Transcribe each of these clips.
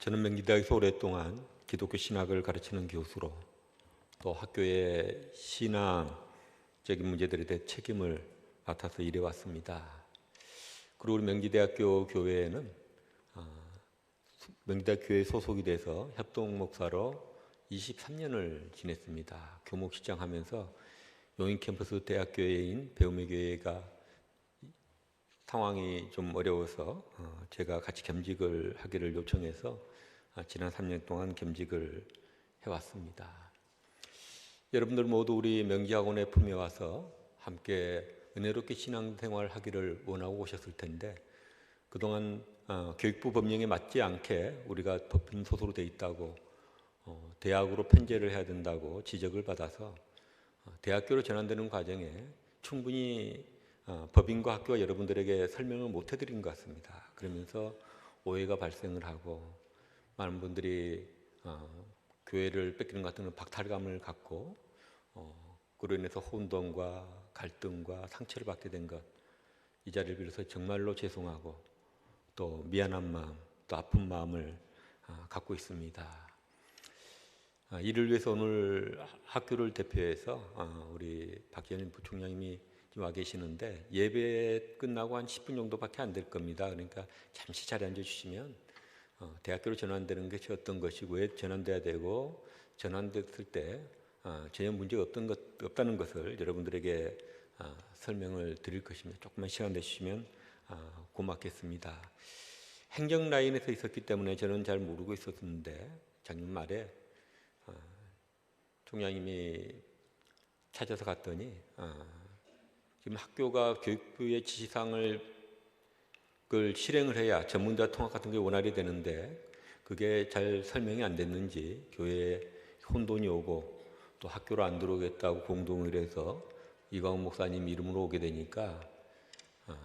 저는 명지대학에서 오랫동안 기독교 신학을 가르치는 교수로 또 학교의 신앙적인 문제들에 대해 책임을 맡아서 일해왔습니다. 그리고 우리 명지대학교 교회에는 아, 명지대학 교회 소속이 돼서 협동 목사로 23년을 지냈습니다. 교목 시장하면서 용인 캠퍼스 대학교회인 배움의 교회가 상황이 좀 어려워서 어, 제가 같이 겸직을 하기를 요청해서 아, 지난 3년 동안 겸직을 해왔습니다. 여러분들 모두 우리 명지학원에 품에 와서 함께 은혜롭게 신앙생활 하기를 원하고 오셨을 텐데 그동안 어, 교육부 법령에 맞지 않게 우리가 법인 소속으로 돼 있다고 어, 대학으로 편제를 해야 된다고 지적을 받아서 어, 대학교로 전환되는 과정에 충분히 어, 법인과 학교가 여러분들에게 설명을 못 해드린 것 같습니다. 그러면서 오해가 발생을 하고 많은 분들이 어, 교회를 뺏기는 것 같은 박탈감을 갖고 어, 그로 인해서 혼돈과 갈등과 상처를 받게 된 것 이 자리를 빌어서 정말로 죄송하고 또 미안한 마음 또 아픈 마음을 아, 갖고 있습니다. 아, 이를 위해서 오늘 학교를 대표해서 아, 우리 박지현 부총장님이 와 계시는데 예배 끝나고 한 10분 정도밖에 안 될 겁니다. 그러니까 잠시 자리에 앉아 주시면 어, 대학교로 전환되는 것이 어떤 것이고 왜 전환돼야 되고 전환됐을 때 어, 전혀 문제가 없던 것, 없다는 것을 여러분들에게 어, 설명을 드릴 것입니다. 조금만 시간 내주시면 어, 고맙겠습니다. 행정 라인에서 있었기 때문에 저는 잘 모르고 있었는데 작년 말에 어, 총장님이 찾아서 갔더니 어, 지금 학교가 교육부의 지시사항을 그걸 실행을 해야 전문자 통합 같은 게 원활히 되는데 그게 잘 설명이 안 됐는지 교회에 혼돈이 오고 또 학교로 안 들어오겠다고 공동을 해서 이광훈 목사님 이름으로 오게 되니까 아,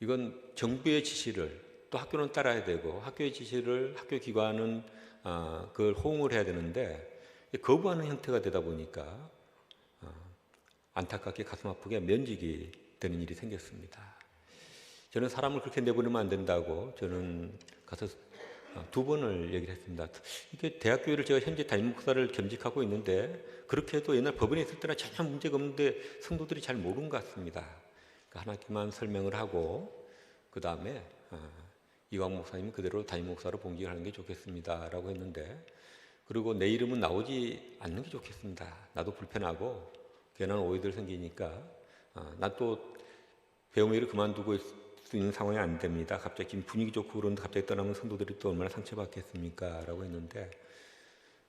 이건 정부의 지시를 또 학교는 따라야 되고 학교의 지시를 학교 기관은 아, 그걸 호응을 해야 되는데 거부하는 형태가 되다 보니까 아, 안타깝게 가슴 아프게 면직이 되는 일이 생겼습니다. 저는 사람을 그렇게 내보내면 안 된다고 저는 가서 어, 두 번을 얘기를 했습니다. 이게 대학교를 제가 현재 담임 목사를 겸직하고 있는데 그렇게 해도 옛날 법원에 있을 때나 전혀 문제가 없는데 성도들이 잘 모르는 것 같습니다. 그러니까 하나님만 설명을 하고 그 다음에 어, 이광 목사님 그대로 담임 목사로 봉직하는 게 좋겠습니다라고 했는데 그리고 내 이름은 나오지 않는 게 좋겠습니다. 나도 불편하고 괜한 오해들 생기니까 어, 나또 배움 일을 그만두고 있는 상황이 안 됩니다. 갑자기 분위기 좋고 그런데 갑자기 떠나면 성도들이 또 얼마나 상처받겠습니까? 라고 했는데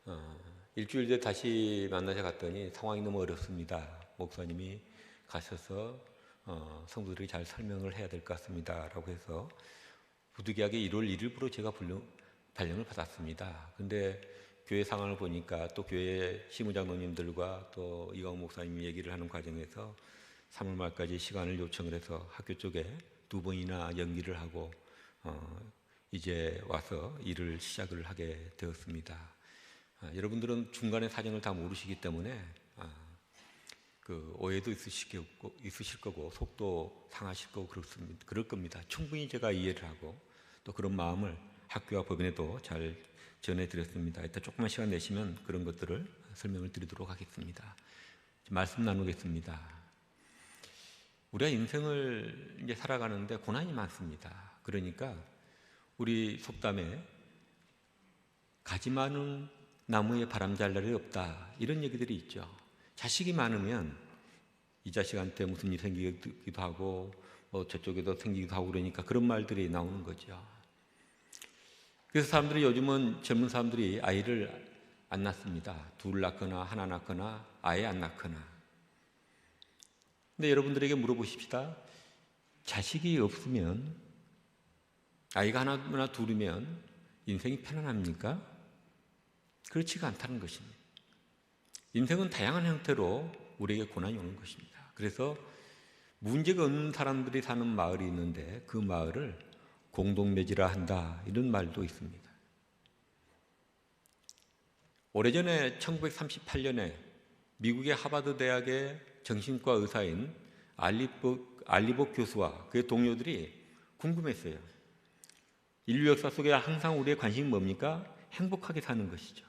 어, 일주일 뒤에 다시 만나서 갔더니 상황이 너무 어렵습니다. 목사님이 가셔서 어, 성도들이 잘 설명을 해야 될 것 같습니다. 라고 해서 부득이하게 1월 1일부로 제가 발령을 받았습니다. 근데 교회 상황을 보니까 또 교회 시무장로님들과 또 이광 목사님 얘기를 하는 과정에서 3월 말까지 시간을 요청을 해서 학교 쪽에 두 번이나 연기를 하고 어, 이제 와서 일을 시작을 하게 되었습니다. 아, 여러분들은 중간에 사정을 다 모르시기 때문에 아, 그 오해도 있으실 거고, 있으실 거고 속도 상하실 거고 그렇습니다. 그럴 겁니다. 충분히 제가 이해를 하고 또 그런 마음을 학교와 법인에도 잘 전해드렸습니다. 이따 조금만 시간 내시면 그런 것들을 설명을 드리도록 하겠습니다. 말씀 나누겠습니다. 우리가 인생을 이제 살아가는데 고난이 많습니다. 그러니까 우리 속담에 가지 많은 나무에 바람 잘 날이 없다 이런 얘기들이 있죠. 자식이 많으면 이 자식한테 무슨 일이 생기기도 하고 뭐 저쪽에도 생기기도 하고 그러니까 그런 말들이 나오는 거죠. 그래서 사람들이 요즘은 젊은 사람들이 아이를 안 낳습니다. 둘 낳거나 하나 낳거나 아예 안 낳거나 근데 여러분들에게 물어보십시다. 자식이 없으면 아이가 하나나 둘이면 인생이 편안합니까? 그렇지가 않다는 것입니다. 인생은 다양한 형태로 우리에게 고난이 오는 것입니다. 그래서 문제가 없는 사람들이 사는 마을이 있는데 그 마을을 공동묘지라 한다 이런 말도 있습니다. 오래전에 1938년에 미국의 하버드 대학의 정신과 의사인 알리복, 알리복 교수와 그의 동료들이 궁금했어요. 인류 역사 속에 항상 우리의 관심이 뭡니까? 행복하게 사는 것이죠.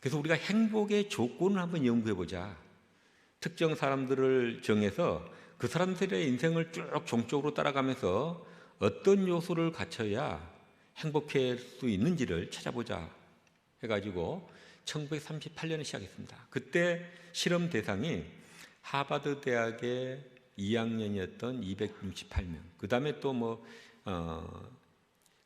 그래서 우리가 행복의 조건을 한번 연구해 보자. 특정 사람들을 정해서 그 사람들의 인생을 쭉 종적으로 따라가면서 어떤 요소를 갖춰야 행복할 수 있는지를 찾아보자 해가지고 1938년에 시작했습니다. 그때 실험 대상이 하버드 대학의 2학년이었던 268명. 그 다음에 또 뭐, 어,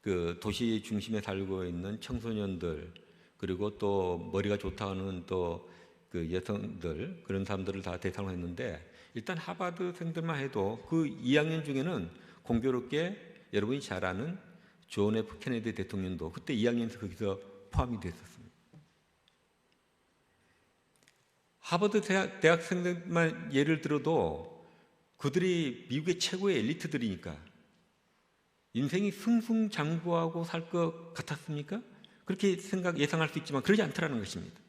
그 도시 중심에 살고 있는 청소년들, 그리고 또 머리가 좋다 하는 또 그 여성들, 그런 사람들을 다 대상으로 했는데, 일단 하버드생들만 해도 그 2학년 중에는 공교롭게 여러분이 잘 아는 존 F 케네디 대통령도 그때 2학년에서 거기서 포함이 됐었습니다. 하버드 대학, 대학생들만 예를 들어도 그들이 미국의 최고의 엘리트들이니까 인생이 승승장구하고 살 것 같았습니까? 그렇게 생각 예상할 수 있지만 그러지 않더라는 것입니다.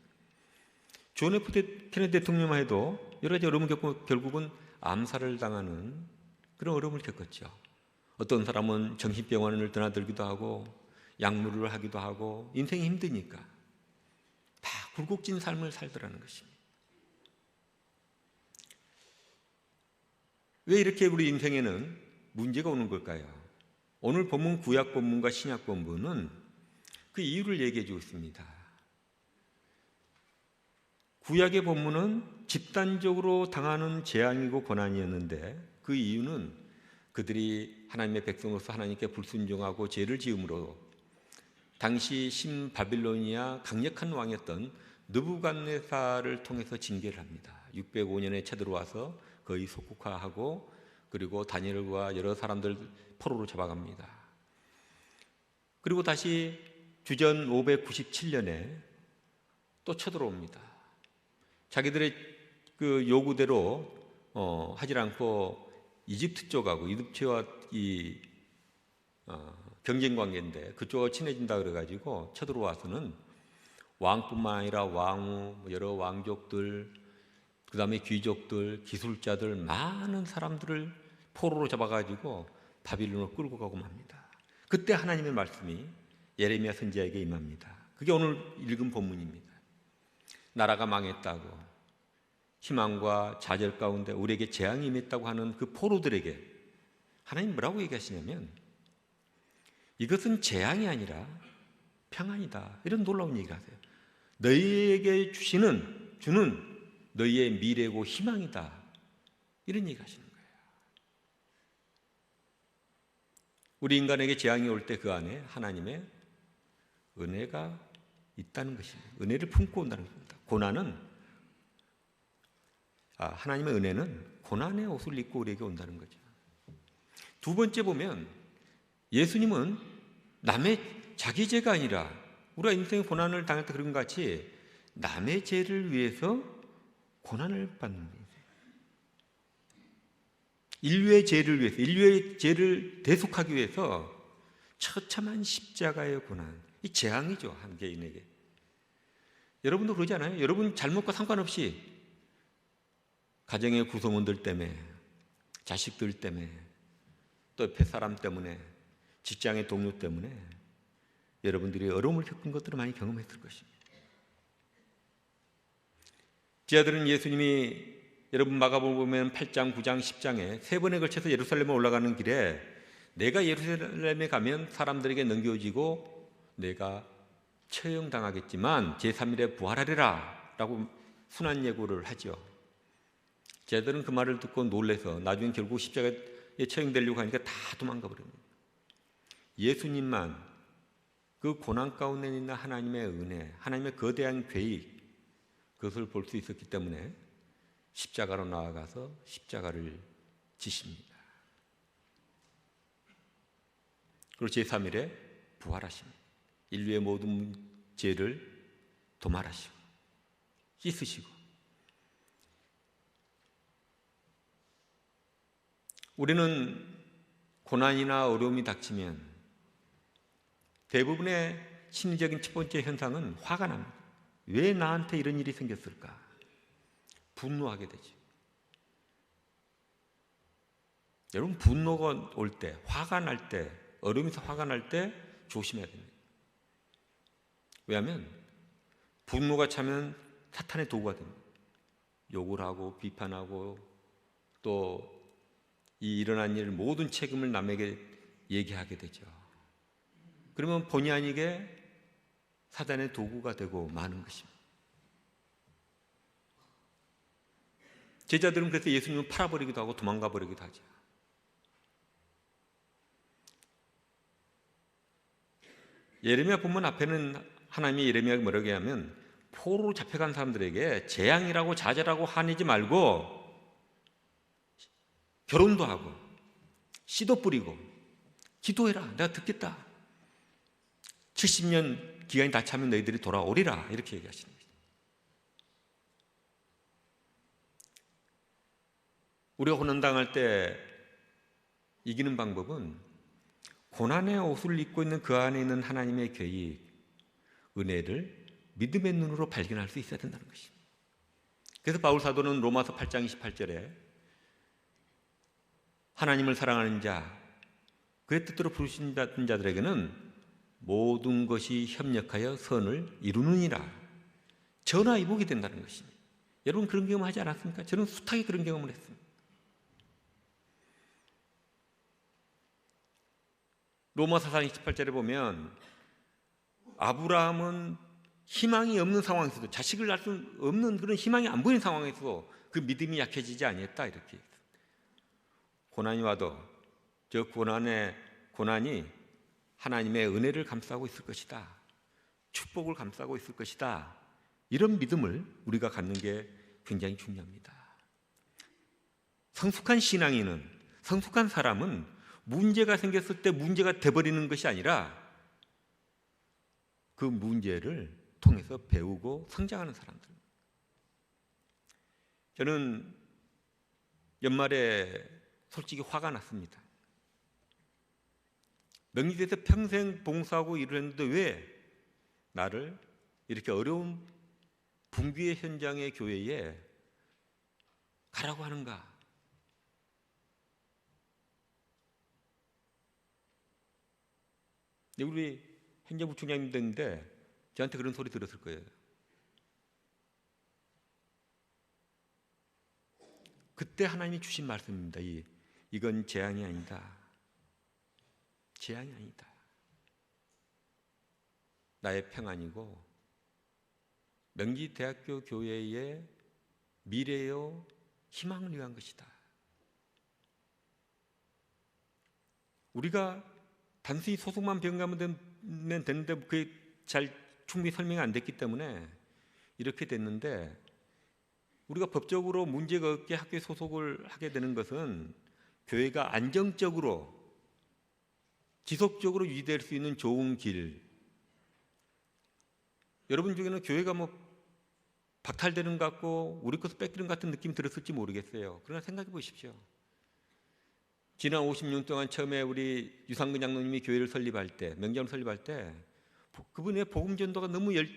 존 F 케네디 대통령만 해도 여러 가지 어려움을 겪고 결국은 암살을 당하는 그런 어려움을 겪었죠. 어떤 사람은 정신병원을 드나들기도 하고 약물을 하기도 하고 인생이 힘드니까 다 굴곡진 삶을 살더라는 것입니다. 왜 이렇게 우리 인생에는 문제가 오는 걸까요? 오늘 본문 구약 본문과 신약 본문은 그 이유를 얘기해 주고 있습니다. 구약의 본문은 집단적으로 당하는 재앙이고 고난이었는데 그 이유는 그들이 하나님의 백성으로서 하나님께 불순종하고 죄를 지음으로 당시 신바빌로니아 강력한 왕이었던 느부갓네살을 통해서 징계를 합니다. 605년에 쳐들어와서 거의 속국화하고 그리고 다니엘과 여러 사람들 포로로 잡아갑니다. 그리고 다시 주전 597년에 또 쳐들어옵니다. 자기들의 그 요구대로 어, 하지 않고 이집트 쪽하고 이집트와 이 어, 경쟁 관계인데 그쪽하고 친해진다 그래가지고 쳐들어와서는 왕뿐만 아니라 왕후 뭐 여러 왕족들 그 다음에 귀족들 기술자들 많은 사람들을 포로로 잡아가지고 바빌론으로 끌고 가고 맙니다. 그때 하나님의 말씀이 예레미야 선지자에게 임합니다. 그게 오늘 읽은 본문입니다. 나라가 망했다고 희망과 좌절 가운데 우리에게 재앙이 임했다고 하는 그 포로들에게 하나님 뭐라고 얘기하시냐면 이것은 재앙이 아니라 평안이다. 이런 놀라운 얘기를 하세요. 너희에게 주시는 주는 너희의 미래고 희망이다. 이런 얘기 하시는 거예요. 우리 인간에게 재앙이 올 때 그 안에 하나님의 은혜가 있다는 것입니다. 은혜를 품고 온다는 겁니다. 고난은 아, 하나님의 은혜는 고난의 옷을 입고 우리에게 온다는 거죠. 두 번째 보면 예수님은 남의 자기 죄가 아니라 우리가 인생의 고난을 당할 때 그런 것 같이 남의 죄를 위해서 고난을 받는 거예요. 인류의 죄를 위해서, 인류의 죄를 대속하기 위해서 처참한 십자가의 고난, 이 재앙이죠, 한 개인에게. 여러분도 그러지 않아요? 여러분 잘못과 상관없이 가정의 구성원들 때문에, 자식들 때문에, 또 옆에 사람 때문에, 직장의 동료 때문에 여러분들이 어려움을 겪은 것들을 많이 경험했을 것입니다. 지하들은 예수님이 여러분 마가복음 보면 8장, 9장, 10장에 세 번에 걸쳐서 예루살렘에 올라가는 길에 내가 예루살렘에 가면 사람들에게 넘겨지고 내가 처형당하겠지만 제3일에 부활하리라 라고 순한 예고를 하죠. 제들은 그 말을 듣고 놀래서 나중에 결국 십자가에 처형되려고 하니까 다 도망가 버립니다. 예수님만 그 고난 가운데 있는 하나님의 은혜, 하나님의 거대한 계획, 그것을 볼 수 있었기 때문에 십자가로 나아가서 십자가를 지십니다. 그리고 제3일에 부활하십니다. 인류의 모든 죄를 도말하시고 씻으시고 우리는 고난이나 어려움이 닥치면 대부분의 심리적인 첫 번째 현상은 화가 납니다. 왜 나한테 이런 일이 생겼을까? 분노하게 되죠. 여러분 분노가 올 때, 화가 날 때 어려움에서 화가 날 때 조심해야 됩니다. 왜냐하면 분노가 차면 사탄의 도구가 됩니다. 욕을 하고 비판하고 또 이 일어난 일 모든 책임을 남에게 얘기하게 되죠. 그러면 본의 아니게 사단의 도구가 되고 마는 것입니다. 제자들은 그래서 예수님을 팔아버리기도 하고 도망가 버리기도 하죠. 예레미야 본문 앞에는 하나님이 예레미야 뭐라고 하면 포로로 잡혀간 사람들에게 재앙이라고 자제라고 화내지 말고 결혼도 하고 씨도 뿌리고 기도해라. 내가 듣겠다. 70년 기간이 다 차면 너희들이 돌아오리라. 이렇게 얘기하시는 거죠. 우리가 고난당할 때 이기는 방법은 고난의 옷을 입고 있는 그 안에 있는 하나님의 계획, 은혜를 믿음의 눈으로 발견할 수 있어야 된다는 것입니다. 그래서 바울 사도는 로마서 8장 28절에 하나님을 사랑하는 자, 그의 뜻대로 부르신 자들에게는 모든 것이 협력하여 선을 이루느니라. 전화 이복이 된다는 것입니다. 여러분 그런 경험 하지 않았습니까? 저는 숱하게 그런 경험을 했습니다. 로마서 4장 28절에 보면 아브라함은 희망이 없는 상황에서도 자식을 낳을 수 없는 그런 희망이 안 보이는 상황에서 그 믿음이 약해지지 아니했다 이렇게 고난이 와도 저 고난의 고난이 하나님의 은혜를 감싸고 있을 것이다. 축복을 감싸고 있을 것이다. 이런 믿음을 우리가 갖는 게 굉장히 중요합니다. 성숙한 신앙인은 성숙한 사람은 문제가 생겼을 때 문제가 돼버리는 것이 아니라 그 문제를 통해서 배우고 성장하는 사람들. 저는 연말에 솔직히 화가 났습니다. 명리대에서 평생 봉사하고 일을 했는데 왜 나를 이렇게 어려운 붕괴의 현장의 교회에 가라고 하는가? 우리 행정부총장님 됐는데 저한테 그런 소리 들었을 거예요. 그때 하나님이 주신 말씀입니다. 이, 이건 재앙이 아니다. 재앙이 아니다. 나의 평안이고 명지대학교 교회의 미래요 희망을 위한 것이다. 우리가 단순히 소속만 변경하면 되는데 그게 잘 충분히 설명이 안 됐기 때문에 이렇게 됐는데 우리가 법적으로 문제가 없게 학교에 소속을 하게 되는 것은 교회가 안정적으로 지속적으로 유지될 수 있는 좋은 길. 여러분 중에는 교회가 뭐 박탈되는 것 같고 우리 것을 뺏기는 것 같은 느낌이 들었을지 모르겠어요. 그러나 생각해 보십시오. 지난 50년 동안 처음에 우리 유상근 장로님이 교회를 설립할 때, 명장을 설립할 때 그분의 복음 전도가 너무 열,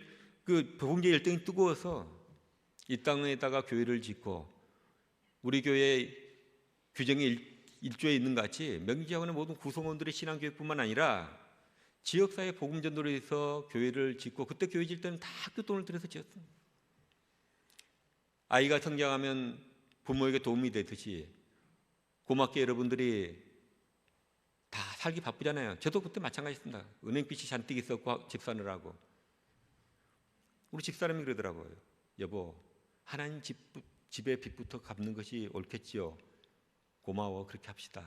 그 복음제 열정이 뜨거워서 이 땅에다가 교회를 짓고 우리 교회 규정이 일, 일조에 있는 같이 명지학원의 모든 구성원들의 신앙교육뿐만 아니라 지역사회 복음 전도를 위해서 교회를 짓고 그때 교회 질 때는 다 학교 돈을 들여서 지었습니다. 아이가 성장하면 부모에게 도움이 되듯이 고맙게 여러분들이 다 살기 바쁘잖아요. 저도 그때 마찬가지였습니다. 은행빚이 잔뜩 있었고 집 사느라고. 우리 집사람이 그러더라고요. 여보, 하나님 집, 집의 빚부터 갚는 것이 옳겠지요. 고마워, 그렇게 합시다.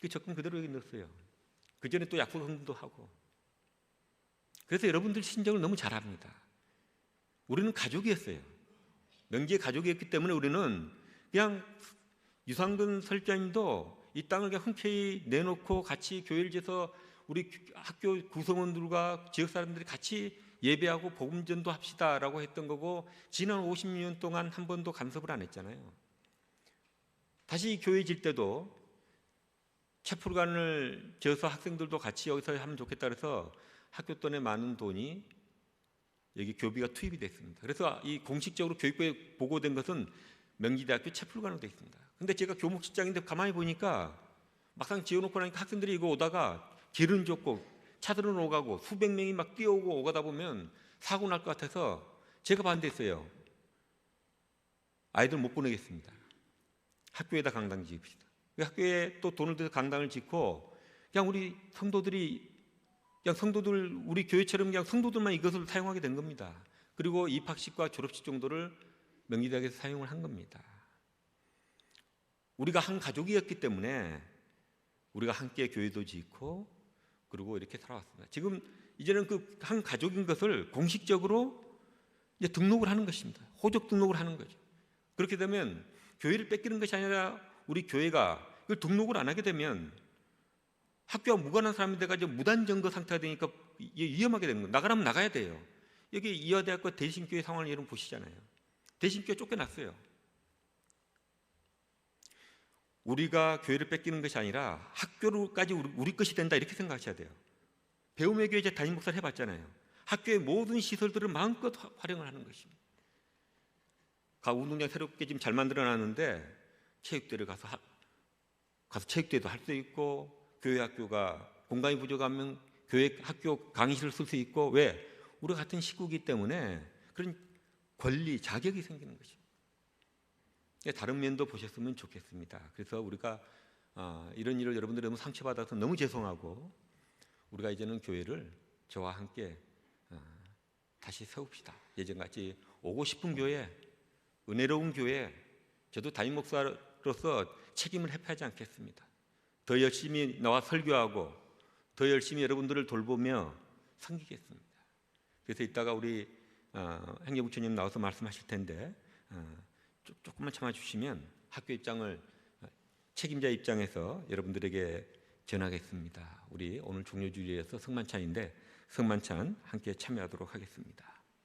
그 적금 그대로 여기 넣었어요. 그 전에 또 약속금도 하고. 그래서 여러분들 신정을 너무 잘합니다. 우리는 가족이었어요. 명지의 가족이었기 때문에 우리는 그냥 유상근 설자님도 이 땅을 그냥 흔쾌히 내놓고 같이 교회를 지어서 우리 학교 구성원들과 지역 사람들이 같이 예배하고 복음전도 합시다라고 했던 거고 지난 50년 동안 한 번도 간섭을 안 했잖아요. 다시 교회 질 때도 채플관을 지어서 학생들도 같이 여기서 하면 좋겠다 그래서 학교 돈에 많은 돈이 여기 교비가 투입이 됐습니다. 그래서 이 공식적으로 교육부에 보고된 것은 명지대학교 채플관으로 되어 있습니다. 근데 제가 교목실장인데 가만히 보니까 막상 지어놓고 나니까 학생들이 이거 오다가 길은 좁고 차들은 오가고 수백 명이 막 뛰어오고 오가다 보면 사고 날 것 같아서 제가 반대했어요. 아이들 못 보내겠습니다. 학교에다 강당 지읍시다. 그 학교에 또 돈을 들여서 강당을 짓고 그냥 우리 성도들이 그냥 성도들 우리 교회처럼 그냥 성도들만 이것을 사용하게 된 겁니다. 그리고 입학식과 졸업식 정도를 명리대학에서 사용을 한 겁니다. 우리가 한 가족이었기 때문에 우리가 함께 교회도 짓고 그리고 이렇게 살아왔습니다. 지금 이제는 그 한 가족인 것을 공식적으로 등록을 하는 것입니다. 호적 등록을 하는 거죠. 그렇게 되면 교회를 뺏기는 것이 아니라 우리 교회가 그 등록을 안 하게 되면 학교와 무관한 사람이 돼가지고 무단 증거 상태가 되니까 위험하게 되는 거예요. 나가라면 나가야 돼요. 여기 이화대학과 대신교회 상황을 여러분 보시잖아요. 대신교회 쫓겨났어요. 우리가 교회를 뺏기는 것이 아니라 학교로까지 우리, 우리 것이 된다 이렇게 생각하셔야 돼요. 배움의 교회 이제 담임 목사를 해봤잖아요. 학교의 모든 시설들을 마음껏 화- 활용을 하는 것입니다. 가 운동장 새롭게 지금 잘 만들어놨는데 체육대를 가서 하- 가서 체육대도 할 수 있고 교회 학교가 공간이 부족하면 교회 학교 강의실을 쓸 수 있고 왜 우리 같은 식구이기 때문에 그런 권리 자격이 생기는. 예, 다른 면도 보셨으면 좋겠습니다. 그래서 우리가 아, 이런 일을 여러분들이 너무 상처받아서 너무 죄송하고 우리가 이제는 교회를 저와 함께 아, 다시 세웁시다. 예전같이 오고 싶은 교회, 은혜로운 교회, 저도 담임 목사로서 책임을 회피하지 않겠습니다. 더 열심히 나와 설교하고 더 열심히 여러분들을 돌보며 섬기겠습니다. 그래서 이따가 우리 어, 행정부처님 나와서 말씀하실 텐데 어, 조- 조금만 참아주시면 학교 입장을 어, 책임자 입장에서 여러분들에게 전하겠습니다. 우리 오늘 종료주일에서 성만찬인데 성만찬 함께 참여하도록 하겠습니다.